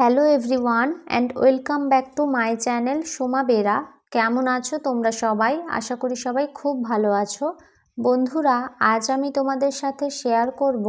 Hello everyone and welcome back to my channel Soma Bera কেমন আছো তোমরা সবাই? আশা করি সবাই খুব ভালো আছো। বন্ধুরা, আজ আমি তোমাদের সাথে শেয়ার করব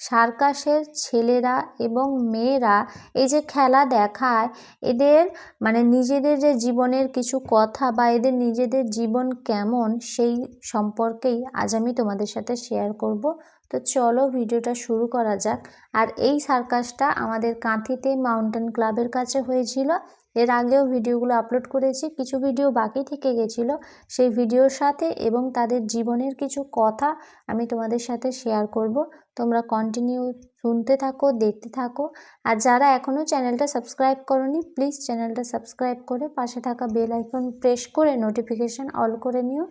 সার্কাসের ছেলেরা এবং মেয়েরা এই যে খেলা দেখায়, এদের মানে নিজেদের যে জীবনের কিছু কথা বা এদের নিজেদের জীবন কেমন সেই সম্পর্কেই আজ আমি তোমাদের সাথে শেয়ার করব। তো চলো ভিডিওটা শুরু করা যাক। আর এই সার্কাসটা আমাদের কাঁথিতে মাউন্টেন ক্লাবের কাছে হয়েছিল। এর আগেও ভিডিওগুলো আপলোড করেছি, কিছু ভিডিও বাকি থেকে গেছিল। সেই ভিডিওর সাথে এবং তাদের জীবনের কিছু কথা আমি তোমাদের সাথে শেয়ার করব। তোমরা কন্টিনিউ শুনতে থাকো, দেখতে থাকো। আর যারা এখনও চ্যানেলটা সাবস্ক্রাইব করনি প্লিজ চ্যানেলটা সাবস্ক্রাইব করে পাশে থাকা বেল আইকন প্রেস করে নোটিফিকেশান অল করে নিও।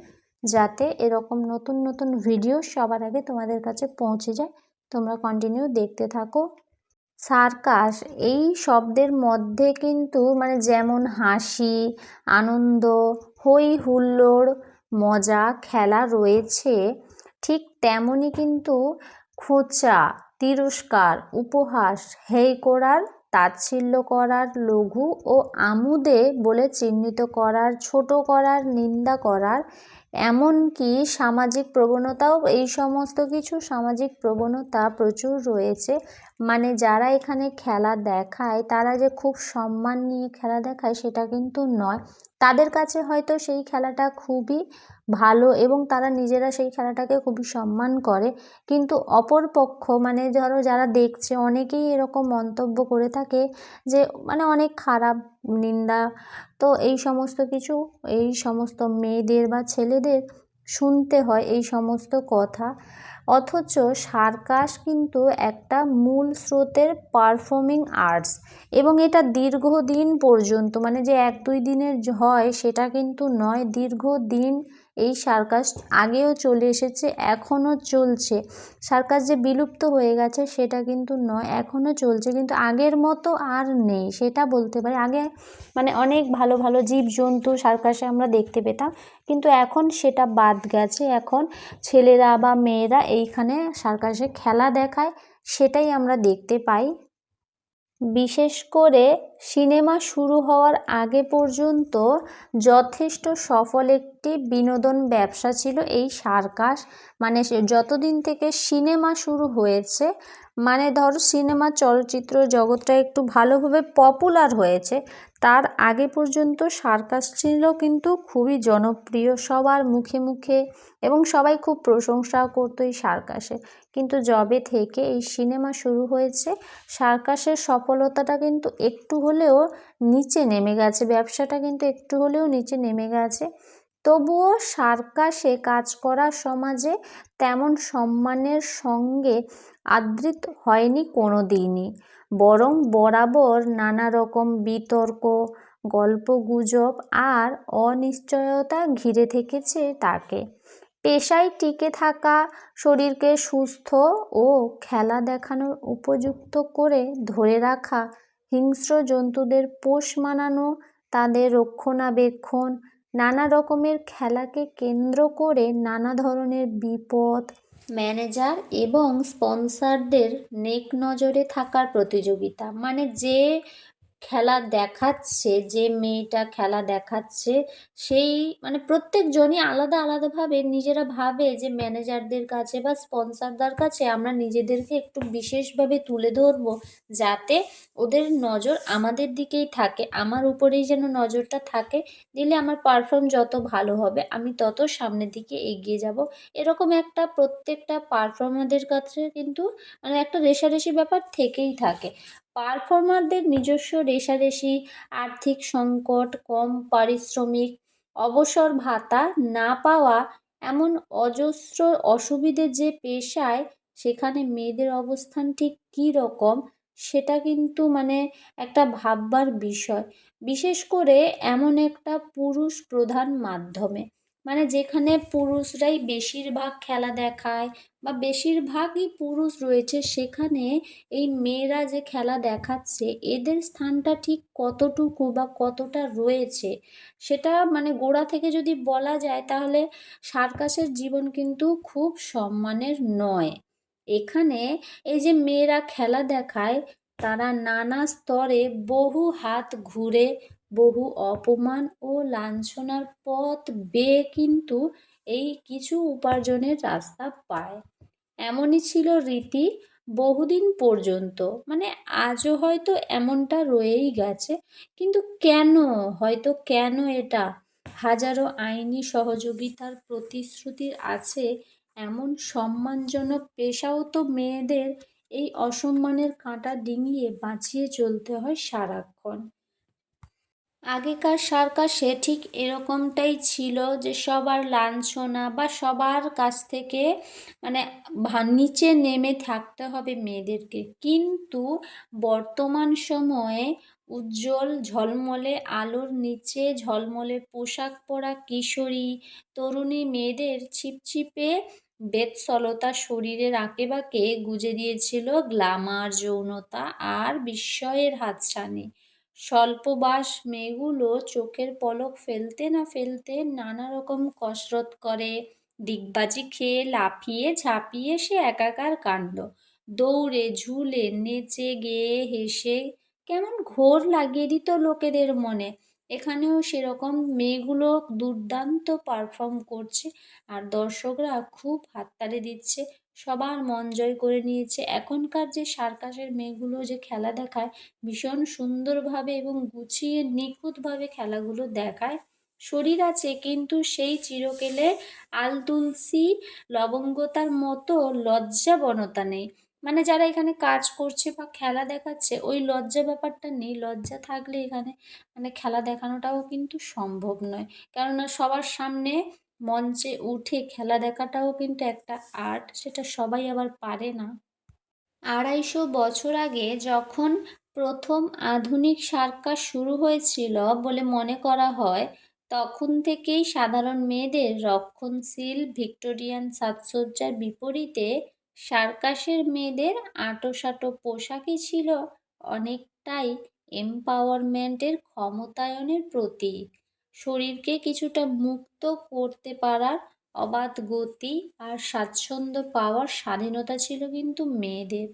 যাতে এরকম নতুন নতুন ভিডিও সবার আগে তোমাদের কাছে পৌঁছে যায়। তোমরা কন্টিনিউ দেখতে থাকো। সার্কাস, এই শব্দের মধ্যে কিন্তু মানে যেমন হাসি, আনন্দ হই হুল্লোড়, মজা, খেলা রয়েছে, ঠিক তেমনই কিন্তু খোঁচা, তিরস্কার, উপহাস, হেই করার তাচ্ছিল্য করার লঘু ও আমুদে বলে চিহ্নিত করার, ছোট করার, নিন্দা করার এমনকি সামাজিক প্রবণতাও? এই সমস্ত কিছু সামাজিক প্রবণতা প্রচুর রয়েছে। মানে যারা এখানে খেলা দেখায়, তারা যে খুব সম্মান নিয়ে খেলা দেখায়, সেটা কিন্তু নয়। তাদের কাছে হয়তো সেই খেলাটা খুবই ভালো এবং তারা নিজেরা সেই খেলাটাকে খুবই সম্মান করে। কিন্তু অপর পক্ষ মানে ধরো যারা দেখছে, অনেকেই এরকম মন্তব্য করে থাকে যে মানে অনেক খারাপ নিন্দা। তো এই সমস্ত কিছু, এই সমস্ত মেয়েদের বা ছেলেদের শুনতে হয় এই সমস্ত কথা। অথচ সার্কাস কিন্তু একটা মূল স্রোতের পারফর্মিং আর্টস এবং এটা দীর্ঘদিন পর্যন্ত মানে যে এক দুই দিনের হয়, সেটা কিন্তু নয়, দীর্ঘদিন এই সার্কাস আগেও চলে এসেছে, এখনও চলছে। সার্কাস যে বিলুপ্ত হয়ে গেছে সেটা কিন্তু নয়, এখনও চলছে। কিন্তু আগের মতো আর নেই, সেটা বলতে পারি। আগে মানে অনেক ভালো ভালো জীবজন্তু সার্কাসে আমরা দেখতে পেতাম, কিন্তু এখন সেটা বাদ গেছে। এখন ছেলেরা বা মেয়েরা এইখানে সার্কাসে খেলা দেখায়, সেটাই আমরা দেখতে পাই। বিশেষ করে সিনেমা শুরু হওয়ার আগে পর্যন্ত যথেষ্ট সফল একটি বিনোদন ব্যবসা ছিল এই সার্কাস। মানে যতদিন থেকে সিনেমা শুরু হয়েছে মানে ধরো সিনেমা চলচ্চিত্র জগৎটা একটু ভালোভাবে পপুলার হয়েছে তার আগে পর্যন্ত সার্কাস ছিল কিন্তু খুবই জনপ্রিয়, সবার মুখে মুখে এবং সবাই খুব প্রশংসা করতো এই সার্কাসে। কিন্তু জবে থেকে এই সিনেমা শুরু হয়েছে, সার্কাসের সফলতাটা কিন্তু একটু হলেও নিচে নেমে গেছে, ব্যবসাটা কিন্তু একটু হলেও নিচে নেমে গেছে। তবুও সার্কাসে কাজ করা সমাজে তেমন সম্মানের সঙ্গে আদৃত হয়নি কোনো দিনই বরং বরাবর নানা রকম বিতর্ক, গল্পগুজব আর অনিশ্চয়তা ঘিরে থেকেছে তাকে। পেশায় টিকে থাকা, শরীরকে সুস্থ ও খেলা দেখানোর উপযুক্ত করে ধরে রাখা, হিংস্র জন্তুদের পোষ মানানো, তাদের রক্ষণাবেক্ষণ নানা রকমের খেলাকে কেন্দ্র করে নানা ধরনের বিপদ, ম্যানেজার এবং স্পন্সারদের নেক নজরে থাকার প্রতিযোগিতা। মানে যে খেলা দেখাচ্ছে, যে মেয়েটা খেলা দেখাচ্ছে, সেই মানে প্রত্যেকজনই আলাদা আলাদাভাবে নিজেরা ভাবে যে ম্যানেজারদের কাছে বা স্পন্সারদের কাছে আমরা নিজেদেরকে একটু বিশেষভাবে তুলে ধরবো যাতে ওদের নজর আমাদের দিকেই থাকে, আমার উপরেই যেন নজরটা থাকে, দিলে আমার পারফর্ম যত ভালো হবে, আমি তত সামনের দিকে এগিয়ে যাব। এরকম একটা প্রত্যেকটা পারফর্মারদের কাছে কিন্তু মানে একটা রেশারেশি ব্যাপার থেকেই থাকে। পারফর্মারদের নিজস্ব রেষারেষি আর্থিক সংকট, কম পারিশ্রমিক, অবসর ভাতা না পাওয়া, এমন অজস্র অসুবিধে যে পেশায় সেখানে মেয়েদের অবস্থান ঠিক কী রকম, সেটা কিন্তু মানে একটা ভাববার বিষয়। বিশেষ করে এমন একটা পুরুষ প্রধান মাধ্যমে। মানে যেখানে পুরুষরাই বেশিরভাগ খেলা দেখায় বা বেশিরভাগই পুরুষ রয়েছে, সেখানে এই মেয়েরা যে খেলা দেখাচ্ছে, এদের স্থানটা ঠিক কতটুকু বা কতটা রয়েছে, সেটা মানে গোড়া থেকে যদি বলা যায় তাহলে সার্কাসের জীবন কিন্তু খুব সম্মানের নয়। এখানে এই যে মেয়েরা খেলা দেখায়, তারা নানা স্তরে বহু হাত ঘুরে বহু অপমান ও লাঞ্ছনার পথ বেয়ে কিন্তু এই কিছু উপার্জনের রাস্তা পায়। এমনই ছিল রীতি বহুদিন পর্যন্ত। মানে আজও হয়তো এমনটা রয়েই গেছে, কিন্তু কেন? হয়তো কেন এটা? হাজারো আইনি সহযোগিতার প্রতিশ্রুতি আছে, এমন সম্মানজনক পেশাও তো মেয়েদের এই অসম্মানের কাঁটা ডিঙিয়ে বাঁচিয়ে চলতে হয় সারাক্ষণ। আগেকার সার্কাসে ঠিক এরকমটাই ছিল যে সবার লাঞ্ছনা বা সবার কাছ থেকে মানে নিচে নেমে থাকতে হবে মেয়েদেরকে। কিন্তু বর্তমান সময়ে উজ্জ্বল ঝলমলে আলোর নিচে ঝলমলে পোশাক পরা কিশোরী, তরুণী মেয়েদের ছিপছিপে বেদসলতা শরীরের আঁকেবাঁকে গুজে দিয়েছিল গ্লামার, যৌনতা আর বিস্ময়ের হাতছানি। স্বল্পবাস মেয়েগুলো চোখের পলক ফেলতে না ফেলতে নানা রকম কসরত করে। ডিগবাজি খেয়ে লাফিয়ে ঝাঁপিয়ে সে একাকার কাণ্ড। দৌড়ে, ঝুলে, নেচে, গেয়ে, হেসে কেমন ঘোর লাগিয়ে দিত লোকেদের মনে। এখানেও সেরকম মেয়েগুলো দুর্দান্ত পারফর্ম করছে আর দর্শকরা খুব হাততালি দিচ্ছে। সবার মন জয় করে নিয়েছে। এখনকার যে সার্কাসের মেয়েগুলো যে খেলা দেখায়, ভীষণ সুন্দরভাবে এবং গুছিয়ে নিখুঁতভাবে খেলাগুলো দেখায়। শরীর আছে, কিন্তু সেই চিরকেলে আলতুলসি লবঙ্গতার মতো লজ্জাবনতা নেই। মানে যারা এখানে কাজ করছে বা খেলা দেখাচ্ছে, ওই লজ্জা ব্যাপারটা নেই। লজ্জা থাকলে এখানে মানে খেলা দেখানোটাও কিন্তু সম্ভব নয়। কেননা সবার সামনে মঞ্চে উঠে খেলা দেখাটাও কিন্তু একটা আর্ট, সেটা সবাই আবার পারে না। আড়াইশো বছর আগে যখন প্রথম আধুনিক সার্কাস শুরু হয়েছিল বলে মনে করা হয়, তখন থেকেই সাধারণ মেয়েদের রক্ষণশীল ভিক্টোরিয়ান সাজসজ্জার বিপরীতে সার্কাসের মেয়েদের আঁটোসাঁটো পোশাকই ছিল অনেকটাই এম্পাওয়ারমেন্টের ক্ষমতায়নের প্রতীক। শরীরকে কিছুটা মুক্ত করতে পারার অবাধ গতি আর স্বাচ্ছন্দ্য পাওয়ার স্বাধীনতা ছিল কিন্তু মেয়েদের।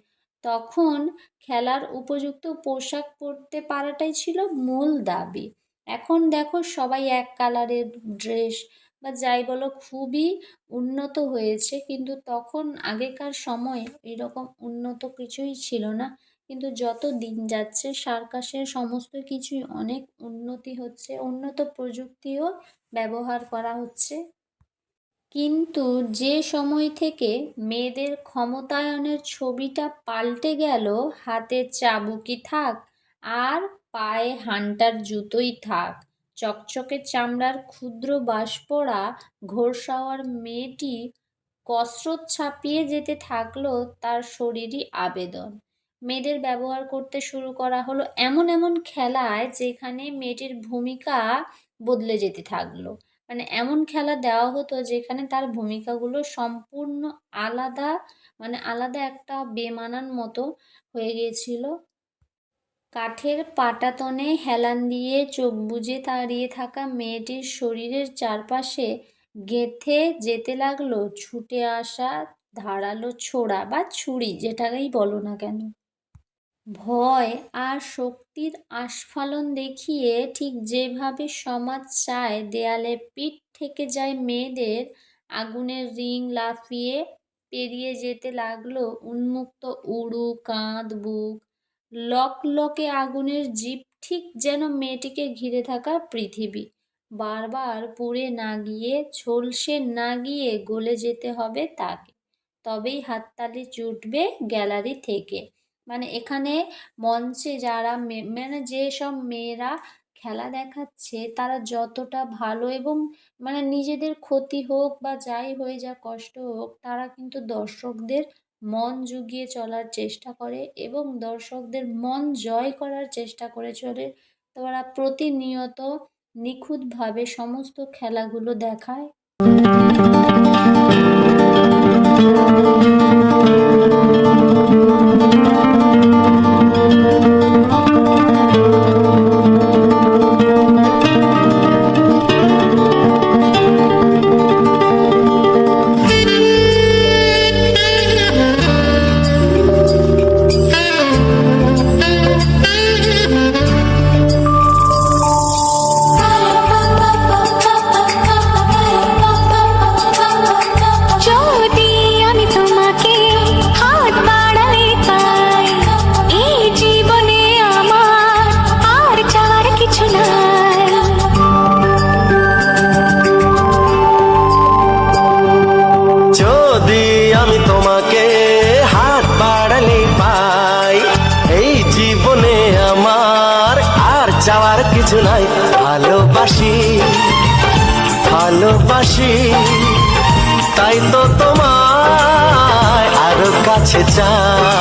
তখন খেলার উপযুক্ত পোশাক পরতে পারাটাই ছিল মূল দাবি। এখন দেখো সবাই এক কালারের ড্রেস বা যাই বলো খুবই উন্নত হয়েছে, কিন্তু তখন আগেকার সময়ে এরকম উন্নত কিছুই ছিল না। কিন্তু যত দিন যাচ্ছে, সার্কাসের সমস্ত কিছুই অনেক উন্নতি হচ্ছে, উন্নত প্রযুক্তিও ব্যবহার করা হচ্ছে। কিন্তু যে সময় থেকে মেয়েদের ক্ষমতায়নের ছবিটা পাল্টে গেল, হাতে চাবুকি থাক আর পায়ে হান্টার জুতোই থাক, চকচকে চামড়ার ক্ষুদ্র বাস পড়া ঘোরসাওয়ার মেয়েটি কসরত ছাপিয়ে যেতে থাকল তার শরীরই আবেদন। মেয়েদের ব্যবহার করতে শুরু করা হলো এমন এমন খেলায় যেখানে মেয়েটির ভূমিকা বদলে যেতে থাকল। মানে এমন খেলা দেওয়া হতো যেখানে তার ভূমিকাগুলো সম্পূর্ণ আলাদা মানে আলাদা একটা বেমানান মতো হয়ে গিয়েছিল। কাঠের পাটাতনে হেলান দিয়ে চোখ বুজে দাঁড়িয়ে থাকা মেয়েটির শরীরের চারপাশে গেঁথে যেতে লাগল, ছুটে আসা ধারালো ছোড়া বা ছুরি, যেটাকেই বলো না কেন। ভয় আর শক্তির আস্ফালন দেখিয়ে ঠিক যেভাবে সমাজ চায়, দেয়ালে পিঠ থেকে যায় মেয়েদের, আগুনের রিং লাফিয়ে পেরিয়ে যেতে লাগল উন্মুক্ত উড়ু, কাঁধ, বুক। লক লকে আগুনের জিপ ঠিক যেন মেয়েটিকে ঘিরে থাকা পৃথিবী। বারবার পুড়ে না গিয়ে, ঝলসে না গিয়ে গলে যেতে হবে তাকে। তবেই হাততালি জুটবে গ্যালারি থেকে। মানে এখানে মঞ্চে যারা মানে যেসব মেয়েরা খেলা দেখাচ্ছে তারা যতটা ভালো এবং মানে নিজেদের ক্ষতি হোক বা যাই হয়ে যা কষ্ট হোক তারা কিন্তু দর্শকদের মন জুগিয়ে চলার চেষ্টা করে এবং দর্শকদের মন জয় করার চেষ্টা করে চলে। তারা প্রতিনিয়ত নিখুঁতভাবে সমস্ত খেলাগুলো দেখায়। চায়।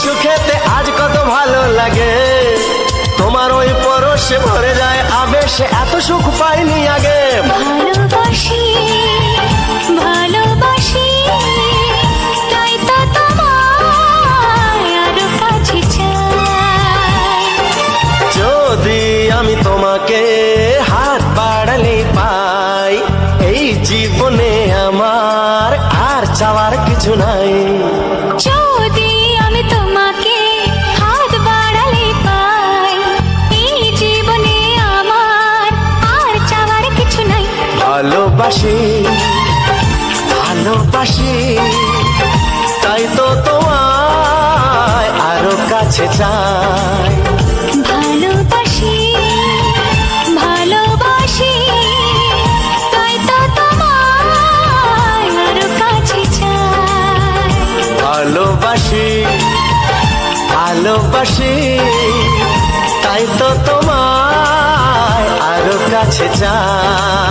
মাংস খেতে আজ কত ভালো লাগে। তোমার ওই পরশে ভরে যায় আবেশে এত সুখ পাইনি আগে। ভালোবাসি ভালোবাসি যদি আমি তোমাকে যায়। ভালোবাসি ভালোবাসি তাই তো ভালোবাসি তাই তো তোমার আরও কাছে চাই।